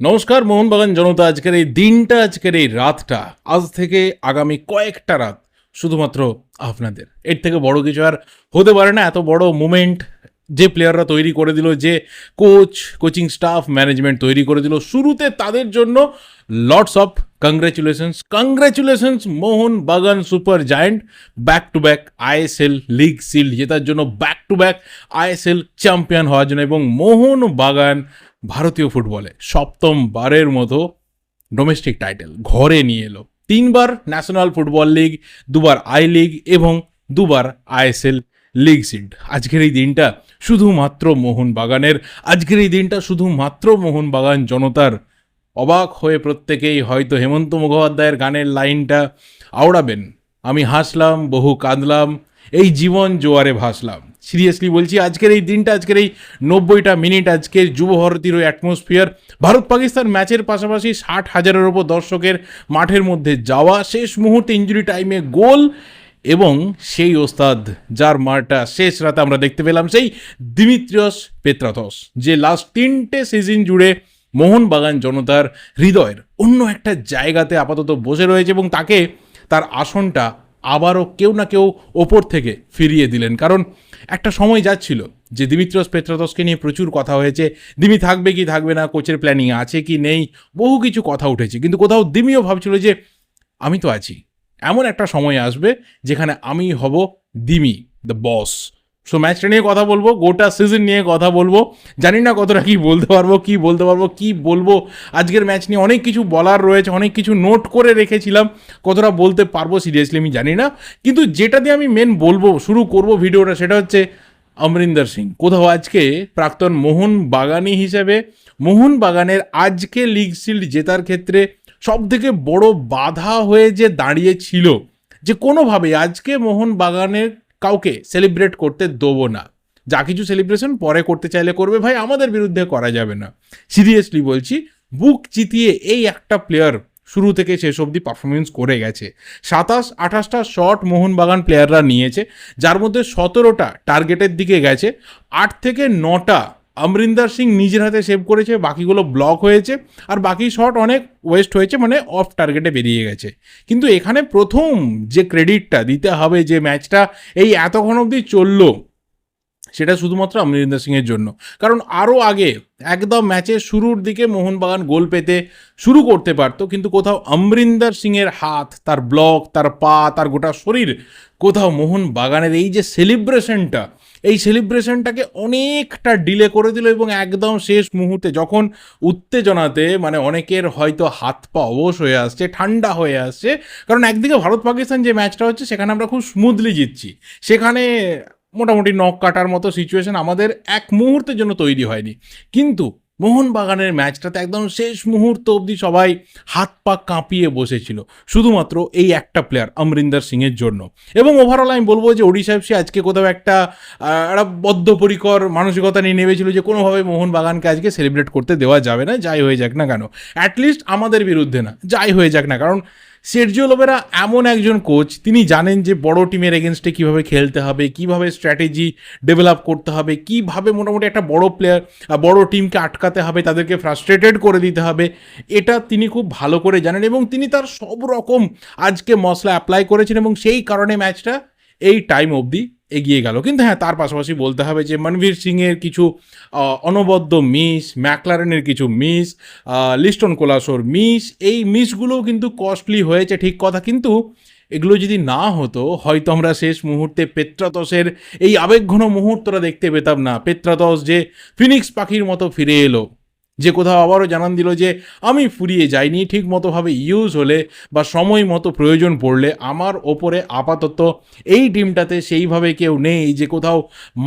নমস্কার, মোহনবাগান জনতা। আজকের এই দিনটা, আজকের এই রাতটা, আজ থেকে আগামী কয়েকটা রাত শুধুমাত্র আপনাদের। এর থেকে বড় কিছু আর হতে পারে না। এত বড় মুমেন্ট যে প্লেয়াররা তৈরি করে দিল, যে কোচ কোচিং স্টাফ ম্যানেজমেন্ট তৈরি করে দিল, শুরুতে তাদের জন্য lots of congratulations congratulations Mohun Bagan Super Giant back to back ISL league shield জেতার জন্য back to back ISL champion হওয়ার জন্য এবং মোহন বাগান ভারতীয় ফুটবলে সপ্তম বারের মতো ডোমেস্টিক টাইটেল ঘরে নিয়ে এলো। তিনবার ন্যাশনাল ফুটবল লিগ দুবার আই লিগ এবং দুবার আইএসএল লিগ সিল্ড আজকের এই দিনটা শুধুমাত্র মোহন বাগানের আজকের এই দিনটা শুধুমাত্র মোহন বাগান জনতার অবাক হয়ে প্রত্যেকেই হয়তো হেমন্ত মুখোপাধ্যায়ের গানের লাইনটা আওড়াবেন। আমি হাসলাম, বহু কাঁদলাম, এই জীবন জোয়ারে ভাসলাম। সিরিয়াসলি বলছি, আজকের এই দিনটা, আজকের এই নব্বইটা মিনিট, আজকের যুব ভারতীর ওই অ্যাটমসফিয়ার ভারত পাকিস্তান ম্যাচের পাশাপাশি ষাট হাজারের ওপর দর্শকের মাঠের মধ্যে যাওয়া, শেষ মুহূর্তে ইঞ্জুরি টাইমে গোল এবং সেই ওস্তাদ যার মারটা শেষ রাতে আমরা দেখতে পেলাম, সেই দিমিত্রিয়স পেত্রাথস যে লাস্ট তিনটে সিজন জুড়ে মোহনবাগান জনতার হৃদয়ের অন্য একটা জায়গাতে আপাতত বসে রয়েছে এবং তাকে তার আসনটা আবারও কেউ না কেউ ওপর থেকে ফিরিয়ে দিলেন। কারণ একটা সময় যাচ্ছিল যে দিমিত্রস পেত্রাতসকে নিয়ে প্রচুর কথা হয়েছে, দিমি থাকবে কি থাকবে না, কোচের প্ল্যানিং আছে কি নেই? বহু কিছু কথা উঠেছে। কিন্তু কোথাও দিমিও ভাবছিল যে, আমি তো আছি। এমন একটা সময় আসবে যেখানে আমি হব দিমি দ্য বস সো ম্যাচটা নিয়ে কথা বলব, গোটা সিজন নিয়ে কথা বলব। জানি না কতটা কি বলতে পারব, কি বলতে পারব, কি বলব। আজকের ম্যাচ নিয়ে অনেক কিছু বলার রয়েছে, অনেক কিছু নোট করে রেখেছিলাম। কতটা বলতে পারব সিরিয়াসলি আমি জানি না। কিন্তু যেটা দিয়ে আমি মেন বলব, শুরু করব ভিডিওটা, সেটা হচ্ছে অমরিন্দর সিং। কোথাও আজকে প্রাক্তন মোহন বাগানি হিসেবে, মোহন বাগানের আজকে লিগ শিল্ড জেতার ক্ষেত্রে সব থেকে বড় বাধা হয়ে যে দাঁড়িয়েছিল, যে কোনোভাবে আজকে মোহন বাগানের কাউকে সেলিব্রেট করতে দেবো না। যা কিছু সেলিব্রেশন পরে করতে চাইলে করবে, ভাই আমাদের বিরুদ্ধে করা যাবে না। সিরিয়াসলি বলছি, বুক চিতিয়ে এই একটা প্লেয়ার শুরু থেকে শেষ অবধি পারফরমেন্স করে গেছে। সাতাশ, আঠাশটা শট মোহনবাগান প্লেয়াররা নিয়েছে, যার মধ্যে সতেরোটা টার্গেটের দিকে গেছে, আট থেকে নটা অমরিন্দর সিং নিজের হাতে সেভ করেছে, বাকিগুলো ব্লক হয়েছে, আর বাকি শট অনেক ওয়েস্ট হয়েছে মানে অফ টার্গেটে বেরিয়ে গেছে। কিন্তু এখানে প্রথম যে ক্রেডিটটা দিতে হবে, যে ম্যাচটা এই এতক্ষণ অবধি চলল, সেটা শুধুমাত্র অমরিন্দর সিংয়ের জন্য। কারণ আরও আগে একদম ম্যাচের শুরুর দিকে মোহনবাগান গোল পেতে শুরু করতে পারতো, কিন্তু কোথাও অমরিন্দর সিংয়ের হাত, তার ব্লক তার পা, তার গোটা শরীর, কোথাও মোহন বাগানের এই যে সেলিব্রেশনটা এই সেলিব্রেশনটাকে অনেকটা ডিলে করে দিল এবং একদম শেষ মুহূর্তে যখন উত্তেজনাতে মানে অনেকের হয়তো হাত পা অবশ হয়ে আসছে, ঠান্ডা হয়ে আসছে, কারণ একদিকে ভারত পাকিস্তান যে ম্যাচটা হচ্ছে সেখানে আমরা খুব স্মুথলি জিতছি। সেখানে মোটামুটি নখ কাটার মতো সিচুয়েশন আমাদের এক মুহূর্তের জন্য তৈরি হয়নি। কিন্তু মোহনবাগানের ম্যাচটাতে একদম শেষ মুহূর্ত অবধি সবাই হাত পা কাঁপিয়ে বসেছিল। শুধুমাত্র এই একটা প্লেয়ার অমরিন্দর সিংয়ের জন্য। এবং ওভারঅল আমি বলব যে ওড়িশা এফসি আজকে কোথাও একটা একটা বদ্ধপরিকর মানসিকতা নিয়ে নেমেছিল যে কোনোভাবে মোহনবাগানকে আজকে সেলিব্রেট করতে দেওয়া যাবে না, যাই হয়ে যাক না কেন। অ্যাটলিস্ট আমাদের বিরুদ্ধে না, যাই হয়ে যাক না, কারণ সের্জিও লোবেরা এমন একজন কোচ তিনি জানেন যে বড় টিমের এগেনস্টে কীভাবে খেলতে হবে, কীভাবে স্ট্র্যাটেজি ডেভেলপ করতে হবে, কীভাবে মোটামুটি একটা বড় প্লেয়ার বড় টিমকে আটকাতে হবে, তাদেরকে ফ্রাস্ট্রেটেড করে দিতে হবে, এটা তিনি খুব ভালো করে জানেন এবং তিনি তার সব রকম আজকে মশলা অ্যাপ্লাই করেছেন এবং সেই কারণে ম্যাচটা এই টাইম অবধি এগিয়ে গেল। কিন্তু হ্যাঁ তার পাশাপাশি বলতে হবে যে মনবীর সিংয়ের কিছু অনবদ্য মিস, ম্যাকলারেনের কিছু মিস লিস্টন কোলাসোর মিস, এই মিসগুলোও কিন্তু কস্টলি হয়েছে ঠিক কথা। কিন্তু এগুলো যদি না হতো, হয়তো আমরা শেষ মুহূর্তে পেত্রাতসের এই আবেগঘন মুহূর্তটা দেখতে পেতাম না। পেত্রাতস যে ফিনিক্স পাখির মতো ফিরে এলো। যে কোথাও আবারও জানান দিল যে, আমি ফুরিয়ে যাইনি ঠিক মতোভাবে ইউজ হলে বা সময় মতো প্রয়োজন পড়লে আমার ওপরে আপাতত এই টিমটাতে সেইভাবে কেউ নেই যে কোথাও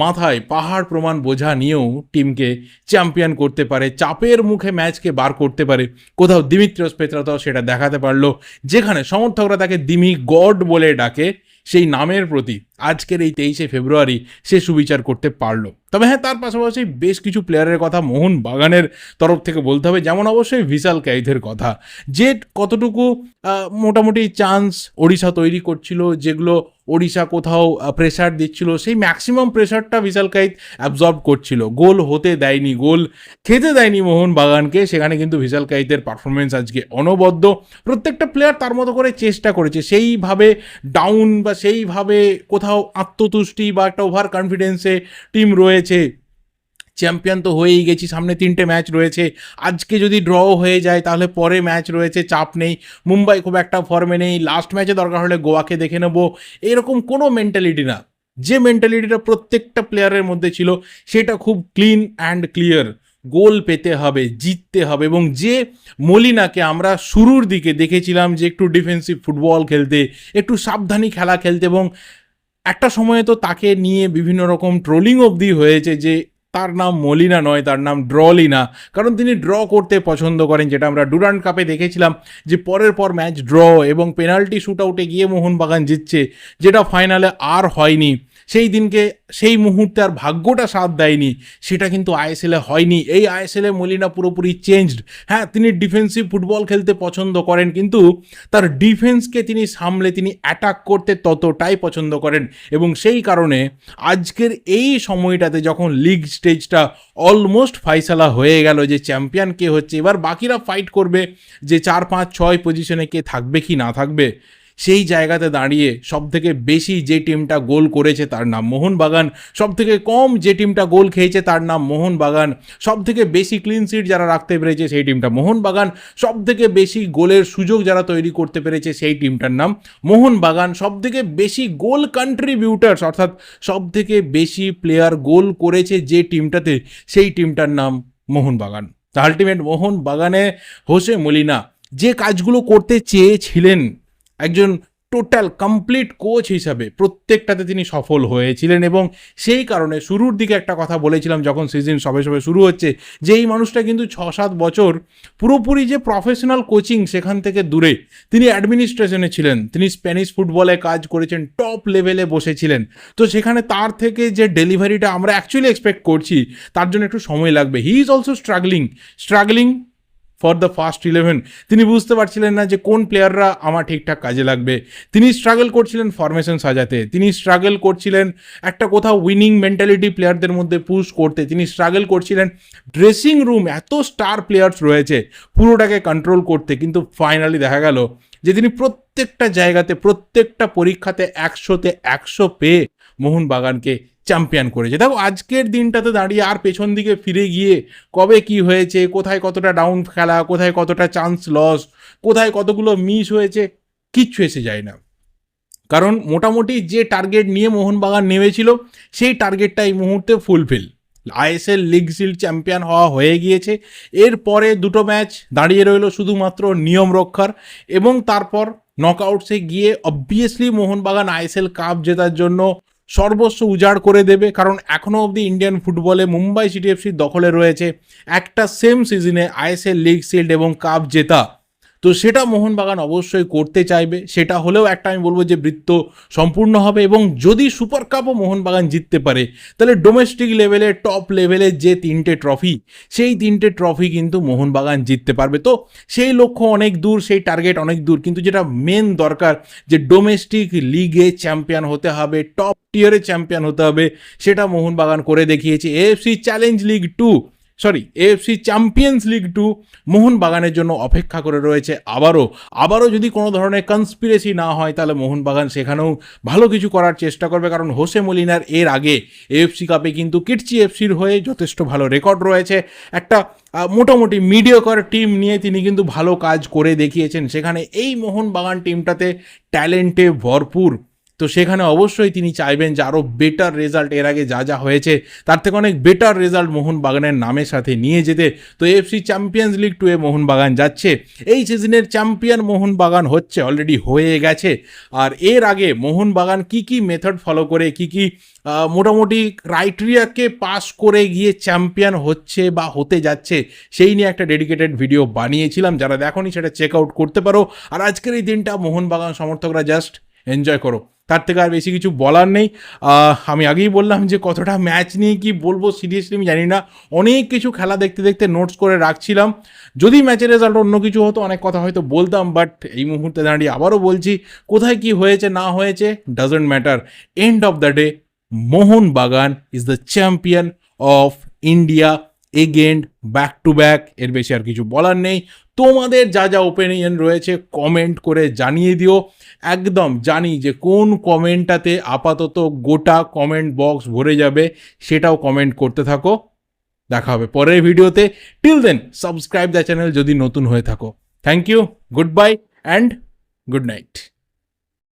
মাথায় পাহাড় প্রমাণ বোঝা নিয়েও টিমকে চ্যাম্পিয়ন করতে পারে, চাপের মুখে ম্যাচকে বার করতে পারে। কোথাও দিমিত্রস পেত্রাতাও সেটা দেখাতে পারল, যেখানে সমর্থকরা তাকে দিমি গড বলে ডাকে, সেই নামের প্রতি আজকের এই তেইশে ফেব্রুয়ারি সে সুবিচার করতে পারল। তবে হ্যাঁ তার পাশাপাশি বেশ কিছু প্লেয়ারের কথা মোহন বাগানের তরফ থেকে বলতে হবে, যেমন অবশ্যই ভিশাল ক্যাইথের কথা। যে কতটুকু মোটামুটি চান্স ওড়িশা তৈরি করছিল, যেগুলো ওড়িশা কোথাও প্রেশার দিচ্ছিল, সেই ম্যাক্সিমাম প্রেশারটা বিশাল কাইত অ্যাবজর্ব করছিল। গোল হতে দেয়নি, গোল খেতে দেয়নি মোহন বাগানকে, সেখানে কিন্তু বিশাল কাইতের পারফরমেন্স আজকে অনবদ্য। প্রত্যেকটা প্লেয়ার তার মতো করে চেষ্টা করেছে, সেইভাবে ডাউন বা সেইভাবে কোথাও আত্মতুষ্টি বা একটা ওভার কনফিডেন্সে টিম রয়েছে। চ্যাম্পিয়ন তো হয়েই গেছি, সামনে তিনটে ম্যাচ রয়েছে। আজকে যদি ড্র হয়ে যায়, তাহলে পরে ম্যাচ রয়েছে, চাপ নেই। মুম্বাই খুব একটা ফর্মে নেই। লাস্ট ম্যাচে দরকার হলে গোয়াকে দেখে নেব। এরকম কোনো মেন্টালিটি না। যে মেন্টালিটিটা প্রত্যেকটা প্লেয়ারের মধ্যে ছিল, সেটা খুব ক্লিন অ্যান্ড ক্লিয়ার গোল পেতে হবে, জিততে হবে এবং যে মলিনাকে আমরা শুরুর দিকে দেখেছিলাম যে একটু ডিফেন্সিভ ফুটবল খেলতে, একটু সাবধানী খেলা খেলতে এবং একটা সময়ে তো তাকে নিয়ে বিভিন্ন রকম ট্রোলিং অবধি হয়েছে যে তার নাম মলিনা নয়, তার নাম ড্রলিনা। কারণ তিনি ড্র করতে পছন্দ করেন, যেটা আমরা ডুরান্ড কাপে দেখেছিলাম, যে পরের পর ম্যাচ ড্র এবং পেনাল্টি শ্যুট আউটে গিয়ে মোহনবাগান জিতছে, যেটা ফাইনালে আর হয়নি। সেই দিনকে, সেই মুহূর্তে আর ভাগ্যটা সাথ দেয়নি, সেটা কিন্তু আইএসএলে হয়নি। এই আইএসএলে মলিনা পুরোপুরি চেঞ্জড হ্যাঁ তিনি ডিফেন্সিভ ফুটবল খেলতে পছন্দ করেন, কিন্তু তার ডিফেন্সকে তিনি সামলে, তিনি অ্যাটাক করতে ততটাই পছন্দ করেন। এবং সেই কারণে আজকের এই সময়টাতে যখন লিগ স্টেজটা অলমোস্ট ফাইসালা হয়ে গেল যে চ্যাম্পিয়ন কে হচ্ছে, এবার বাকিরা ফাইট করবে যে চার পাঁচ ছয় পজিশনে কে থাকবে কি না থাকবে সেই জায়গাতে দাঁড়িয়ে সব থেকে বেশি যে টিমটা গোল করেছে তার নাম মোহনবাগান সব থেকে কম যে টিমটা গোল খেয়েছে তার নাম মোহনবাগান সব থেকে বেশি ক্লিন সিট যারা রাখতে পেরেছে সেই টিমটা মোহনবাগান সব থেকে বেশি গোলের সুযোগ যারা তৈরি করতে পেরেছে সেই টিমটার নাম মোহনবাগান সব থেকে বেশি গোল কন্ট্রিবিউটার্স অর্থাৎ সব থেকে বেশি প্লেয়ার গোল করেছে যে টিমটাতে সেই টিমটার নাম মোহনবাগান আলটিমেট মোহনবাগানে হোসে মলিনা যে কাজগুলো করতে চেয়েছিলেন একজন টোটাল কমপ্লিট কোচ হিসাবে প্রত্যেকটাতে তিনি সফল হয়েছিলেন এবং সেই কারণে শুরুর দিকে একটা কথা বলেছিলাম যখন সিজন সবে সবে শুরু হচ্ছে যে এই মানুষটা কিন্তু ছ সাত বছর পুরোপুরি যে প্রফেশনাল কোচিং সেখান থেকে দূরে। তিনি অ্যাডমিনিস্ট্রেশনে ছিলেন, তিনি স্প্যানিশ ফুটবলে কাজ করেছেন টপ লেভেলে বসেছিলেন। তো সেখানে তার থেকে যে ডেলিভারিটা আমরা অ্যাকচুয়ালি এক্সপেক্ট করছি, তার জন্য একটু সময় লাগবে। He is also struggling struggling for the first eleven. তিনি বুঝতে পারছিলেন না যে কোন প্লেয়াররা আমার ঠিকঠাক কাজে লাগবে। তিনি স্ট্রাগল করছিলেন ফরমেশন সাজাতে। তিনি স্ট্রাগল করছিলেন একটা কোথাও উইনিং মেন্টালিটি প্লেয়ারদের মধ্যে পুশ করতে। তিনি স্ট্রাগল করছিলেন ড্রেসিং রুম, এত স্টার প্লেয়ার্স রয়েছে পুরোটাকে কন্ট্রোল করতে। কিন্তু ফাইনালি দেখা গেল যে তিনি প্রত্যেকটা জায়গাতে, প্রত্যেকটা পরীক্ষাতে একশোতে একশো পেয়ে মোহনবাগানকে চ্যাম্পিয়ন করেছে। দেখো, আজকের দিনটাতে দাঁড়িয়ে আর পেছন দিকে ফিরে গিয়ে কবে কি হয়েছে, কোথায় কতটা ডাউন খেলা, কোথায় কতটা চান্স লস কোথায় কতগুলো মিস হয়েছে, কিচ্ছু এসে যায় না। কারণ মোটামুটি যে টার্গেট নিয়ে মোহনবাগান নেমেছিল, সেই টার্গেটটা এই মুহূর্তে fulfil ISL league shield champion হওয়া হয়ে গিয়েছে। এরপরে দুটো ম্যাচ দাঁড়িয়ে রইল শুধুমাত্র নিয়ম রক্ষার এবং তারপর নকআউটসে গিয়ে অবভিয়াসলি মোহনবাগান আইএসএল কাপ জেতার জন্য সর্বস্ব উজাড় করে দেবে, কারণ এখনও অবধি ইন্ডিয়ান ফুটবলে মুম্বাই সিটি এফসির দখলে রয়েছে একটা সেম সিজনে আইএসএল লিগ শিল্ড এবং কাপ জেতা। তো সেটা মোহনবাগান অবশ্যই করতে চাইবে। সেটা হলেও একটা আমি বলব যে বৃত্ত সম্পূর্ণ হবে এবং যদি সুপার কাপও মোহনবাগান জিততে পারে, তাহলে ডোমেস্টিক লেভেলে টপ লেভেলে যে তিনটে ট্রফি সেই তিনটে ট্রফি কিন্তু মোহনবাগান জিততে পারবে। তো সেই লক্ষ্য অনেক দূর, সেই টার্গেট অনেক দূর, কিন্তু যেটা মেন দরকার যে ডোমেস্টিক লিগে চ্যাম্পিয়ন হতে হবে টপ টিয়ারে চ্যাম্পিয়ন হতে হবে, সেটা মোহনবাগান করে দেখিয়েছে। AFC challenge league two sorry AFC champions league two মোহনবাগানের জন্য অপেক্ষা করে রয়েছে আবারও। আবারও যদি কোনো ধরনের কনস্পিরেসি না হয়, তাহলে মোহনবাগান সেখানেও ভালো কিছু করার চেষ্টা করবে। কারণ হোসে মলিনার এর আগে এএফসি কাপে কিন্তু কিটচি এফসির হয়ে যথেষ্ট ভালো রেকর্ড রয়েছে। একটা মোটামুটি মিডিয়কর টিম নিয়ে তিনি কিন্তু ভালো কাজ করে দেখিয়েছেন। সেখানে এই মোহনবাগান টিমটাতে ট্যালেন্টে ভরপুর। তো সেখানে অবশ্যই তিনি চাইবেন যে আরও বেটার রেজাল্ট এর আগে যা যা হয়েছে, তার থেকে অনেক বেটার রেজাল্ট মোহনবাগানের নামের সাথে নিয়ে যেতে। তো এফসি চ্যাম্পিয়ন্স লিগ টু এ মোহনবাগান যাচ্ছে। এই সিজনের চ্যাম্পিয়ন মোহনবাগান হচ্ছে অলরেডি হয়ে গেছে। আর এর আগে মোহনবাগান কি কি মেথড ফলো করে, কি কি মোটামুটি ক্রাইটেরিয়াকে পাস করে গিয়ে চ্যাম্পিয়ন হচ্ছে বা হতে যাচ্ছে, সেই নিয়ে একটা ডেডিকেটেড ভিডিও বানিয়েছিলাম। যারা দেখোনি সেটা চেক আউট করতে পারো। আর আজকের এই দিনটা মোহনবাগান সমর্থকরা জাস্ট এনজয় করো। তার থেকে আর বেশি কিছু বলার নেই। আমি আগেই বললাম যে কতটা ম্যাচ নিয়ে কি বলব সিরিয়াসলি আমি জানি না। অনেক কিছু খেলা দেখতে দেখতে নোটস করে রাখছিলাম। যদি ম্যাচের রেজাল্ট অন্য কিছু হতো, অনেক কথা হয়তো বলতাম বাট এই মুহূর্তে দাঁড়িয়ে আবারও বলছি, কোথায় কি হয়েছে, না হয়েছে doesn't matter end of the day Mohun Bagan is the champion of India again back to back এর বেশি আর কিছু বলার নেই। তোমাদের যা যা ওপিনিয়ন রয়েছে কমেন্ট করে জানিয়ে দিও। একদম জানি যে কোন কমেন্টটাতে আপাতত গোটা কমেন্ট বক্স ভরে যাবে, সেটাও কমেন্ট করতে থাকো। দেখা হবে পরের ভিডিওতে। Till then subscribe the channel যদি নতুন হয়ে থাকো। Thank you goodbye and good night